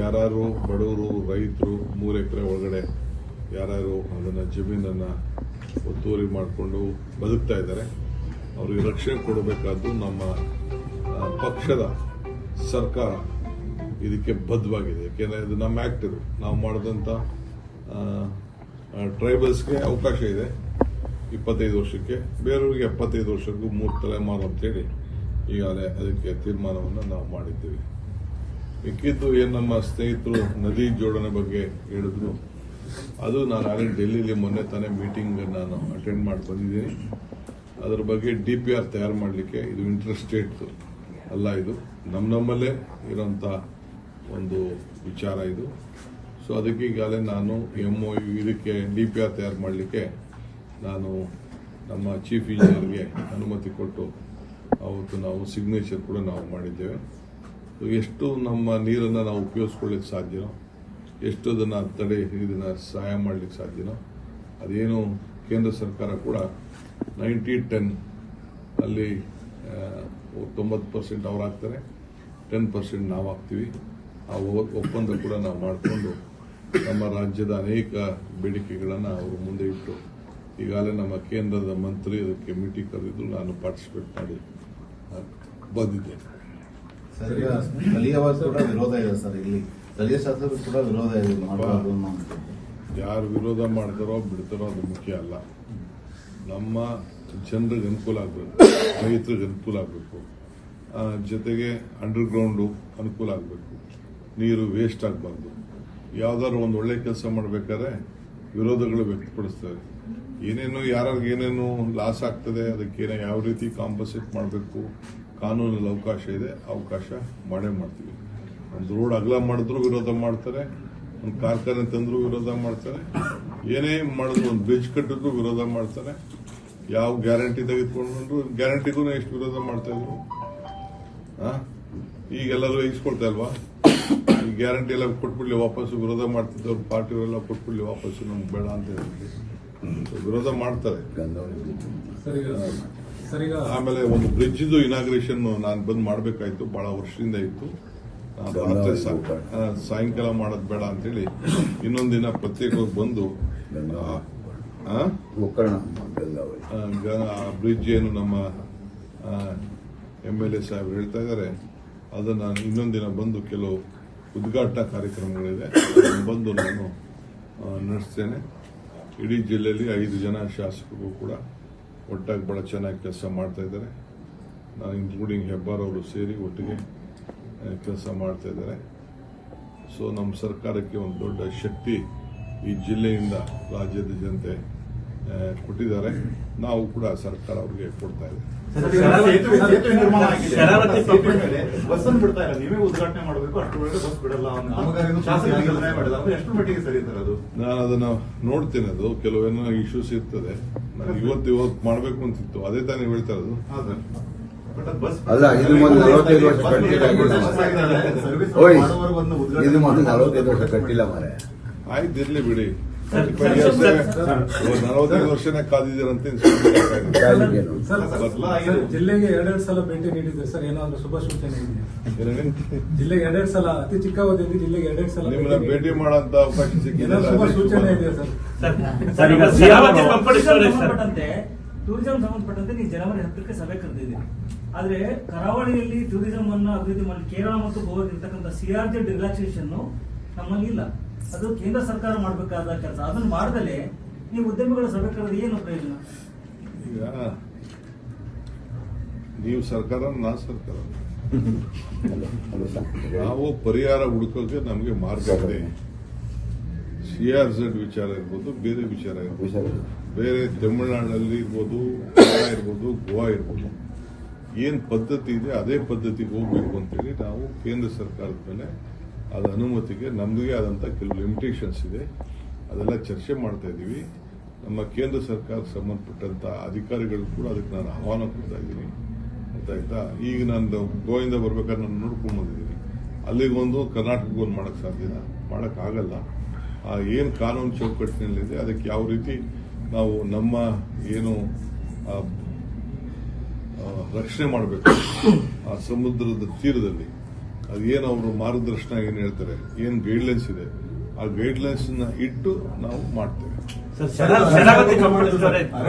ಯಾರು ಬಡವರು, ರೈತರು, ಮೂರು ಎಕರೆ ಒಳಗಡೆ ಯಾರ್ಯಾರು ಅದನ್ನು ಜಮೀನನ್ನು ಒತ್ತುವರಿ ಮಾಡಿಕೊಂಡು ಬದುಕ್ತಾ ಇದ್ದಾರೆ, ಅವರಿಗೆ ರಕ್ಷಣೆ ಕೊಡಬೇಕಾದ್ದು ನಮ್ಮ ಪಕ್ಷದ ಸರ್ಕಾರ ಇದಕ್ಕೆ ಬದ್ಧವಾಗಿದೆ. ಯಾಕೆಂದರೆ ಇದು ನಮ್ಮ ಆ್ಯಕ್ಟ್ ಇದು. ನಾವು ಮಾಡಿದಂಥ ಟ್ರೈಬಲ್ಸ್ಗೆ ಅವಕಾಶ ಇದೆ. ಇಪ್ಪತ್ತೈದು ವರ್ಷಕ್ಕೆ, ಬೇರೆಯವ್ರಿಗೆ ಎಪ್ಪತ್ತೈದು ವರ್ಷಕ್ಕೂ ಮೂರು ತಲೆಮಾರು ಅಂತೇಳಿ ಈಗಾಗಲೇ ಅದಕ್ಕೆ ತೀರ್ಮಾನವನ್ನು ನಾವು ಮಾಡಿದ್ದೀವಿ. ಮಿಕ್ಕಿದ್ದು ಏನು ನಮ್ಮ ಸ್ನೇಹಿತರು ನದಿ ಜೋಡಣೆ ಬಗ್ಗೆ ಹೇಳಿದ್ರು. ಅದು ನಾನು ಆಗಲೇ ಡೆಲ್ಲಿಲಿ ಮೊನ್ನೆ ತಾನೇ ಮೀಟಿಂಗ್ ನಾನು ಅಟೆಂಡ್ ಮಾಡಿ ಬಂದಿದ್ದೀನಿ. ಅದರ ಬಗ್ಗೆ ಡಿ ಪಿ ಆರ್ ತಯಾರು ಮಾಡಲಿಕ್ಕೆ ಇದು ಇಂಟ್ರೆಸ್ಟೆಡ್ ಅಲ್ಲ ಇದು. ನಮ್ಮ ನಮ್ಮಲ್ಲೇ ಇರೋಂಥ ಒಂದು ವಿಚಾರ ಇದು. ಸೊ ಅದಕ್ಕೆ ಈಗಾಗಲೇ ನಾನು ಎಂ ಒ ಇದಕ್ಕೆ ಡಿ ಪಿ ಆರ್ ತಯಾರು ಮಾಡಲಿಕ್ಕೆ ನಾನು ನಮ್ಮ ಚೀಫ್ ಇಂಜಿನಿಯರ್ಗೆ ಅನುಮತಿ ಕೊಟ್ಟು ಅವತ್ತು ನಾವು ಸಿಗ್ನೇಚರ್ ಕೂಡ ನಾವು ಮಾಡಿದ್ದೇವೆ. ಎಷ್ಟು ನಮ್ಮ ನೀರನ್ನು ನಾವು ಉಪಯೋಗಿಸ್ಕೊಳ್ಳಿಕ್ಕೆ ಸಾಧ್ಯನೋ, ಎಷ್ಟು ಅದನ್ನು ತಡೆ, ಇದನ್ನು ಸಹಾಯ ಮಾಡಲಿಕ್ಕೆ ಸಾಧ್ಯನೋ, ಅದೇನು ಕೇಂದ್ರ ಸರ್ಕಾರ ಕೂಡ ನೈಂಟಿ ಟೆನ್ ಅಲ್ಲಿ ತೊಂಬತ್ತು ಪರ್ಸೆಂಟ್ ಅವ್ರು ಹಾಕ್ತಾರೆ ಟೆನ್ ಪರ್ಸೆಂಟ್ ನಾವು ಹಾಕ್ತೀವಿ ಆ ಒಪ್ಪಂದ ಕೂಡ ನಾವು ಮಾಡಿಕೊಂಡು ನಮ್ಮ ರಾಜ್ಯದ ಅನೇಕ ಬೇಡಿಕೆಗಳನ್ನು ಅವರು ಮುಂದೆ ಇಟ್ಟು, ಈಗಾಗಲೇ ನಮ್ಮ ಕೇಂದ್ರದ ಮಂತ್ರಿ ಅದಕ್ಕೆ ಮೀಟಿಂಗ್ ಕರೆದಿದ್ದು ನಾನು ಪಾರ್ಟಿಸಿಪೇಟ್ ಮಾಡಿ ಬಂದಿದ್ದೇನೆ. ಸ್ಥಳೀಯವಾಗಿ ಕೂಡ ವಿರೋಧ ಇದೆ ಸರ್ ಇಲ್ಲಿ. ಸ್ಥಳೀಯ ಶಾಸಕರು ಕೂಡ ವಿರೋಧ ಇದೆ ಮಾಡಬಾರ್ದು ಅನ್ನೋ ಯಾರು ವಿರೋಧ ಮಾಡ್ತಾರೋ ಬಿಡ್ತಾರೋ ಅದು ಮುಖ್ಯ ಅಲ್ಲ. ನಮ್ಮ ಜನರಿಗೆ ಅನುಕೂಲ ಆಗಬೇಕು ರೈತರಿಗೆ ಅನುಕೂಲ ಆಗಬೇಕು ಜೊತೆಗೆ ಅಂಡರ್ಗ್ರೌಂಡು ಅನುಕೂಲ ಆಗಬೇಕು. ನೀರು ವೇಸ್ಟ್ ಆಗಬಾರ್ದು. ಯಾವ್ದಾದ್ರು ಒಂದು ಒಳ್ಳೆ ಕೆಲಸ ಮಾಡ್ಬೇಕಾದ್ರೆ ವಿರೋಧಗಳು ವ್ಯಕ್ತಪಡಿಸ್ತಾರೆ. ಏನೇನು ಯಾರಿಗೆ ಏನೇನು ಲಾಸ್ ಆಗ್ತದೆ ಅದಕ್ಕೆ ಯಾವ ರೀತಿ ಕಾಂಪನ್ಸೇಟ್ ಮಾಡಬೇಕು? ಕಾನೂನಲ್ಲಿ ಅವಕಾಶ ಇದೆ ಅವಕಾಶ ಮಾಡೇ ಮಾಡ್ತೀವಿ. ಒಂದು ರೋಡ್ ಅಗಲ ಮಾಡಿದ್ರು ವಿರೋಧ ಮಾಡ್ತಾರೆ ಒಂದು ಕಾರ್ಖಾನೆ ತಂದ್ರು ವಿರೋಧ ಮಾಡ್ತಾರೆ ಏನೇ ಮಾಡಿದ್ರು ಒಂದು ಬ್ರಿಡ್ಜ್ ಕಟ್ಟಿದ್ರು ವಿರೋಧ ಮಾಡ್ತಾರೆ ಯಾವ ಗ್ಯಾರಂಟಿ ತೆಗೆದುಕೊಂಡ್ರು ಗ್ಯಾರಂಟಿಗೂ ಎಷ್ಟು ವಿರೋಧ ಮಾಡ್ತಾ ಇದ್ರು? ಆ? ಈಗೆಲ್ಲರೂ ಇಸ್ಕೊಳ್ತಾ ಇಲ್ವಾ? ಈ ಗ್ಯಾರಂಟಿ ಎಲ್ಲ ಕೊಟ್ಬಿಡ್ಲಿ ವಾಪಸ್ಸು ವಿರೋಧ ಮಾಡ್ತಿದ್ದವ್ರು ಪಾರ್ಟಿಯವರೆಲ್ಲ ಕೊಟ್ಬಿಡ್ಲಿ ವಾಪಸ್ಸು ನಮ್ಗೆ ಬೇಡ ಅಂತ ಹೇಳಿ ವಿರೋಧ ಮಾಡ್ತಾರೆ. ಆಮೇಲೆ ಒಂದು ಬ್ರಿಡ್ಜ್ ಇನಾಗ್ರೇಷನ್ ನಾನು ಬಂದ್ ಮಾಡಬೇಕಾಯ್ತು ಬಹಳ ವರ್ಷದಿಂದ ಇತ್ತು. ರಾತ್ರಿ ಸಾಯಂಕಾಲ ಮಾಡೋದು ಬೇಡ ಅಂತೇಳಿ ಇನ್ನೊಂದು ದಿನ ಪ್ರತ್ಯೇಕವಾಗಿ ಬಂದು ಆ, ಬ್ರಿಡ್ಜ್ ಏನು ನಮ್ಮ ಎಂ ಎಲ್ ಎ ಸಾಹೇಬ್ ಹೇಳ್ತಾ ಇದ್ದಾರೆ ಅದನ್ನು ಇನ್ನೊಂದು ದಿನ ಬಂದು ಕೆಲವು ಉದ್ಘಾಟನಾ ಕಾರ್ಯಕ್ರಮಗಳಿದೆ ಅದನ್ನ ಬಂದು ನಾನು ನಡೆಸ್ತೇನೆ. ಇಡೀ ಜಿಲ್ಲೆಯಲ್ಲಿ ಐದು ಜನ ಶಾಸಕರು ಕೂಡ ಒಟ್ಟಾಗಿ ಬಹಳ ಚೆನ್ನಾಗಿ ಕೆಲಸ ಮಾಡ್ತಾ ಇದ್ದಾರೆ. ನಾನು ಇನ್ಕ್ಲೂಡಿಂಗ್ ಹೆಬ್ಬಾರ್ ಅವರು ಸೇರಿ ಒಟ್ಟಿಗೆ ಕೆಲಸ ಮಾಡ್ತಾ ಇದ್ದಾರೆ. ಸೊ ನಮ್ಮ ಸರ್ಕಾರಕ್ಕೆ ಒಂದು ದೊಡ್ಡ ಶಕ್ತಿ ಈ ಜಿಲ್ಲೆಯಿಂದ ರಾಜ್ಯದ ಜನತೆ ಕೊಟ್ಟಿದ್ದಾರೆ. ನಾವು ಕೂಡ ಸರ್ಕಾರ ಅವ್ರಿಗೆ ಕೊಡ್ತಾ ಇದೆ. ನಾನು ಅದನ್ನ ನೋಡ್ತೇನೆ ಅದು. ಕೆಲವೇನೋ ಇಶ್ಯೂಸ್ ಇರ್ತದೆ. ನಾನು ಇವತ್ತು ಇವತ್ತು ಮಾಡಬೇಕು ಅಂತಿತ್ತು. ಅದೇ ತಾನೇ ಹೇಳ್ತಾ ಇರೋದು. ಬಟ್ ಅದು ಬಸ್ ಅಲ್ಲ, ಇದು ಮೊದಲು ನಲವತ್ತೈದು ವರ್ಷ ಕಟ್ಟಿಲ್ಲ ಆಗಿದೆ. ಸರ್ವಿಸ್ ಓಯ್ ಒಂದು ಉದ್ಘಾಟನೆ ಇದು ನಲವತ್ತೈದು ವರ್ಷ ಕಟ್ಟಿಲ್ಲ ಮಾರೆ ಆಯ್ತು ಇರ್ಲಿ ಬಿಡಿ. ನಲವತ್ತೈದು ವರ್ಷನೇ ಕಾದಿದ್ದೀರಂತ ಜಿಲ್ಲೆಗೆ ಎರಡೆರಡು ಸಲ ಭೇಟಿ ನೀಡಿದ್ರೆ ಸರ್ ಏನಾದ್ರು ಶುಭ ಸೂಚನೆ ಜಿಲ್ಲೆಗೆ ಎರಡೆರಡು ಸಲ ಅತಿ ಚಿಕ್ಕ ಅವಧಿಯಲ್ಲಿ ಜಿಲ್ಲೆಗೆ ಎರಡೆರಡು ಸಲ ನಿಮ್ಮನ್ನ ಭೇಟಿ ಮಾಡುವಂತ ಮಾಡೋಂತ ಅವಕಾಶ ಏನಾದ್ರು ಶುಭ ಸೂಚನೆ ಇದೆ ಇದೆಯಾ ಸರ್ ಟೂರಿಸಂ ಸಂಬಂಧಪಟ್ಟಂತೆ ನೀವು ಜನವರಿ ಹತ್ತಕ್ಕೆ ಸಭೆ ಕರೆದಿದ್ದೀರಿ. ಆದ್ರೆ ಕರಾವಳಿಯಲ್ಲಿ ಟೂರಿಸಂ ಅನ್ನ ಅಭಿವೃದ್ಧಿ ಮಾಡಿ ಕೇರಳ ಮತ್ತು ಗೋವಾ ಇರ್ತಕ್ಕಂಥ ಸಿಆರ್ಜೆಡ್ ರಿಲ್ಯಾಕ್ಸೇಷನ್ ನಮ್ಮಲ್ಲಿ ಇಲ್ಲ. ಅದು ಕೇಂದ್ರ ಸರ್ಕಾರ ಮಾಡಬೇಕಾದ ಕೆಲಸ. ಅದನ್ನು ಮಾಡದಲೇ ನೀವು ಉದ್ಯಮಿಗಳ ಸಭೆ ಕರೆದು ಏನು ಪ್ರಯೋಜನ? ಈಗ ನೀವು ಸರ್ಕಾರ ನಾ ಸರ್ಕಾರ. ನಾವು ಪರಿಹಾರ ಹುಡುಕೋಕೆ ನಮಗೆ ಮಾರ್ಗ ಇದೆ. ಸಿ ಆರ್ ಝೆಡ್ ವಿಚಾರ ಇರ್ಬೋದು ಬೇರೆ ವಿಚಾರ ಇರ್ಬೋದು. ಬೇರೆ ತಮಿಳುನಾಡಲ್ಲಿ ಇರ್ಬೋದು ಕೇರಳ ಇರ್ಬೋದು ಗೋವಾ ಇರ್ಬೋದು. ಏನು ಪದ್ಧತಿ ಇದೆ ಅದೇ ಪದ್ಧತಿಗೆ ಹೋಗ್ಬೇಕು ಅಂತೇಳಿ ನಾವು ಕೇಂದ್ರ ಸರ್ಕಾರದ ಮೇಲೆ ಅದ ಅನುಮತಿಗೆ ನಮ್ಮದೇ ಆದಂಥ ಕೆಲವು ಲಿಮಿಟೇಷನ್ಸ್ ಇದೆ. ಅದೆಲ್ಲ ಚರ್ಚೆ ಮಾಡ್ತಾ ಇದ್ದೀವಿ. ನಮ್ಮ ಕೇಂದ್ರ ಸರ್ಕಾರಕ್ಕೆ ಸಂಬಂಧಪಟ್ಟಂತ ಅಧಿಕಾರಿಗಳು ಕೂಡ ಅದಕ್ಕೆ ನಾನು ಆಹ್ವಾನ ಕೊಡ್ತಾ ಇದ್ದೀನಿ. ಗೊತ್ತಾಯ್ತಾ? ಈಗ ನಾನು ಗೋವಿಂದ ಬರ್ಬೇಕಾದ್ರೆ ನಾನು ನೋಡ್ಕೊಂಡ್ ಬಂದಿದ್ದೀನಿ. ಅಲ್ಲಿಗೆ ಒಂದು ಕರ್ನಾಟಕಕ್ಕೆ ಒಂದು ಮಾಡಕ್ ಸಾಧ್ಯನ ಮಾಡೋಕ್ಕಾಗಲ್ಲ ಆ ಏನು ಕಾನೂನು ಚೌಕಟ್ಟಿನಲ್ಲಿದೆ, ಅದಕ್ಕೆ ಯಾವ ರೀತಿ ನಾವು ನಮ್ಮ ಏನು ರಕ್ಷಣೆ ಮಾಡಬೇಕು? ಆ ಸಮುದ್ರದ ತೀರದಲ್ಲಿ. ಅದೇನು ಅವರು ಮಾರ್ಗದರ್ಶನ ಏನು ಹೇಳ್ತಾರೆ ಏನು ಗೈಡ್ಲೈನ್ಸ್ ಇದೆ ಆ ಗೈಡ್ಲೈನ್ಸ್ನ ಇಟ್ಟು ನಾವು ಮಾಡ್ತೇವೆ. ಶರಾವತಿ ಪಂಪ್ ಸ್ಟೋರೇಜ್ ಇದೆ.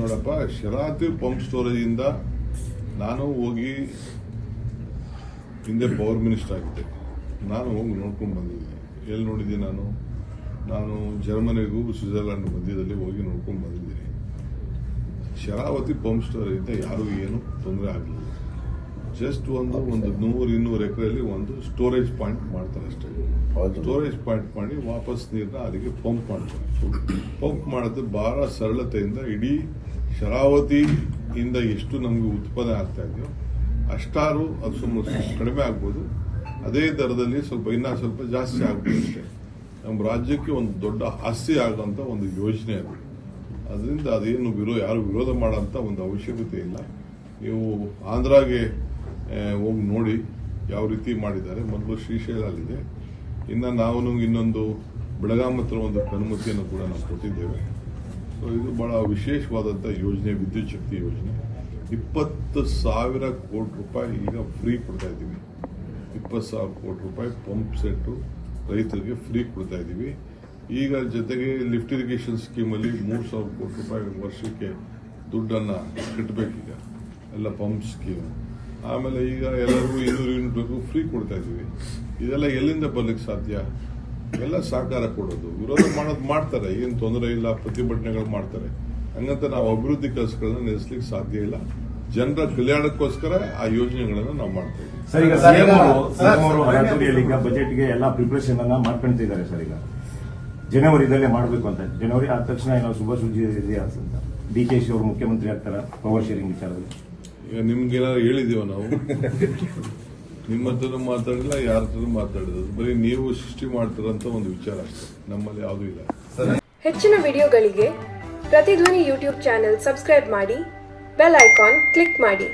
ನೋಡಪ್ಪ ಶರಾತಿ ಪಂಪ್ ಸ್ಟೋರೇಜ್ ಇಂದ ನಾನು ಹೋಗಿ ಹಿಂದೆ ಪವರ್ ಮಿನಿಸ್ಟರ್ ಆಗಿದ್ದೆ. ನಾನು ಹೋಗಿ ನೋಡ್ಕೊಂಡು ಬಂದಿದ್ದೆ. ಎಲ್ಲಿ ನೋಡಿದ್ದೀನಿ ನಾನು? ನಾನು ಜರ್ಮನಿಗೂ ಸ್ವಿಟ್ಜರ್ಲೆಂಡ್ ಮಧ್ಯದಲ್ಲಿ ಹೋಗಿ ನೋಡ್ಕೊಂಡು ಬಂದಿದ್ದೀನಿ. ಶರಾವತಿ ಪಂಪ್ ಸ್ಟೋರ್ ಇಂದ ಯಾರು ಏನು ತೊಂದರೆ ಆಗಲಿಲ್ಲ. ಜಸ್ಟ್ ಒಂದು ಒಂದು ನೂರು ಇನ್ನೂರು ಎಕರೆಯಲ್ಲಿ ಒಂದು ಸ್ಟೋರೇಜ್ ಪಾಯಿಂಟ್ ಮಾಡ್ತಾರೆ ಅಷ್ಟೇ. ಸ್ಟೋರೇಜ್ ಪಾಯಿಂಟ್ ಮಾಡಿ ವಾಪಸ್ ನೀರನ್ನ ಅದಕ್ಕೆ ಪಂಪ್ ಮಾಡ್ತಾರೆ. ಪಂಪ್ ಮಾಡೋದು ಬಹಳ ಸರಳತೆಯಿಂದ ಇಡೀ ಶರಾವತಿಯಿಂದ ಎಷ್ಟು ನಮಗೆ ಉತ್ಪಾದನೆ ಆಗ್ತಾ ಇದೆಯೋ ಅಷ್ಟಾರು ಅದು ಸುಮ್ಮನೆ ಕಡಿಮೆ ಆಗ್ಬೋದು. ಅದೇ ದರದಲ್ಲಿ ಸ್ವಲ್ಪ ಇನ್ನೂ ಸ್ವಲ್ಪ ಜಾಸ್ತಿ ಆಗ್ಬೋದು ಅಷ್ಟೇ. ನಮ್ಮ ರಾಜ್ಯಕ್ಕೆ ಒಂದು ದೊಡ್ಡ ಆಸ್ತಿ ಆಗುವಂಥ ಒಂದು ಯೋಜನೆ ಅದು. ಅದರಿಂದ ಅದೇನು ವಿರೋ ಯಾರು ವಿರೋಧ ಮಾಡೋಂಥ ಒಂದು ಅವಶ್ಯಕತೆ ಇಲ್ಲ. ನೀವು ಆಂಧ್ರಾಗೆ ಹೋಗಿ ನೋಡಿ ಯಾವ ರೀತಿ ಮಾಡಿದ್ದಾರೆ. ಮೊದಲು ಶ್ರೀಶೈಲಲ್ಲಿದೆ. ಇನ್ನು ನಾವು ಇನ್ನೊಂದು ಬೆಳಗಾಂ ಹತ್ರ ಒಂದು ಅನುಮತಿಯನ್ನು ಕೂಡ ನಾವು ಕೊಟ್ಟಿದ್ದೇವೆ. ಸೊ ಇದು ಬಹಳ ವಿಶೇಷವಾದಂಥ ಯೋಜನೆ, ವಿದ್ಯುತ್ ಶಕ್ತಿ ಯೋಜನೆ. ಇಪ್ಪತ್ತು ಸಾವಿರ ಕೋಟಿ ರೂಪಾಯಿ ಈಗ ಫ್ರೀ ಕೊಡ್ತಾ ಇದ್ದೀವಿ. ಇಪ್ಪತ್ತು ಸಾವಿರ ಕೋಟಿ ರೂಪಾಯಿ ಪಂಪ್ ಸೆಟ್ಟು ರೈತರಿಗೆ ಫ್ರೀ ಕೊಡ್ತಾ ಇದ್ದೀವಿ. ಈಗ ಜೊತೆಗೆ ಲಿಫ್ಟ್ ಇರಿಗೇಷನ್ ಸ್ಕೀಮಲ್ಲಿ ಮೂರು ಸಾವಿರ ಕೋಟಿ ರೂಪಾಯಿ ವರ್ಷಕ್ಕೆ ದುಡ್ಡನ್ನು ಕಟ್ಟಬೇಕೀಗ ಎಲ್ಲ ಪಂಪ್ ಸ್ಕೀಮ್ ಆಮೇಲೆ ಈಗ ಎಲ್ಲರಿಗೂ ಇನ್ನೂರು ಯೂನಿಟ್ ಬೇಕು ಫ್ರೀ ಕೊಡ್ತಾ ಇದ್ದೀವಿ. ಇದೆಲ್ಲ ಎಲ್ಲಿಂದ ಬರ್ಲಿಕ್ಕೆ ಸಾಧ್ಯ? ಎಲ್ಲ ಸಹಕಾರ ಕೊಡೋದು. ವಿರೋಧ ಮಾಡೋದು ಮಾಡ್ತಾರೆ. ಏನು ತೊಂದರೆ ಇಲ್ಲ ಪ್ರತಿಭಟನೆಗಳು ಮಾಡ್ತಾರೆ. ಹಂಗಂತ ನಾವು ಅಭಿವೃದ್ಧಿ ಕೆಲಸಗಳನ್ನ ನಡೆಸಲಿಕ್ಕೆ ಸಾಧ್ಯ ಇಲ್ಲ. ಜನರ ಕಲ್ಯಾಣಕ್ಕೋಸ್ಕರ ಆ ಯೋಜನೆಗಳನ್ನು ನಾವು ಮಾಡ್ತಾ ಇದ್ದೀವಿ. ಸರ್ ಈಗ ಸರ್, ಸಿಎಂ ಅವರು ಸರ್, ಸಿಎಂ ಅವರು ಸರ್, ಈಗ ಬಜೆಟ್ಗೆ ಎಲ್ಲ ಪ್ರಿಪರೇಷನ್ ಅನ್ನ ಮಾಡ್ಕೊಂತಿದ್ದಾರೆ ಸರ್ ಈಗ. ಜನವರಿದಲ್ಲೇ ಮಾಡಬೇಕು ಅಂತ. ಜನವರಿ ಆದ ತಕ್ಷಣ ಏನೋ ಶುಭ ಸುದ್ದಿ ಇದೆಯಾ ಅಂತ. ಡಿ ಕೆ ಶಿ ಅವರು ಮುಖ್ಯಮಂತ್ರಿ ಆಗ್ತಾರ? ಪವರ್ ಶೇರಿಂಗ್ ವಿಚಾರದಲ್ಲಿ. ಈಗ ನಿಮ್ಗೆ ಏನಾದ್ರು ಹೇಳಿದೀವ ನಾವು? ನಿಮ್ಮ ಹತ್ರ ಮಾತಾಡಿಲ್ಲ ಯಾರ ಹತ್ರ ಮಾತಾಡಿದ್ರು ಬರೀ ನೀವು ಸೃಷ್ಟಿ ಮಾಡ್ತಾರಂತ ಒಂದು ವಿಚಾರ ಅಷ್ಟೇ. ನಮ್ಮಲ್ಲಿ ಯಾವುದೂ ಇಲ್ಲ. ಹೆಚ್ಚಿನ ವಿಡಿಯೋಗಳಿಗೆ ಪ್ರತಿಧ್ವನಿ ಯೂಟ್ಯೂಬ್ ಚಾನೆಲ್ ಸಬ್ಸ್ಕ್ರೈಬ್ ಮಾಡಿ ಬೆಲ್ ಐಕಾನ್ ಕ್ಲಿಕ್ ಮಾಡಿ.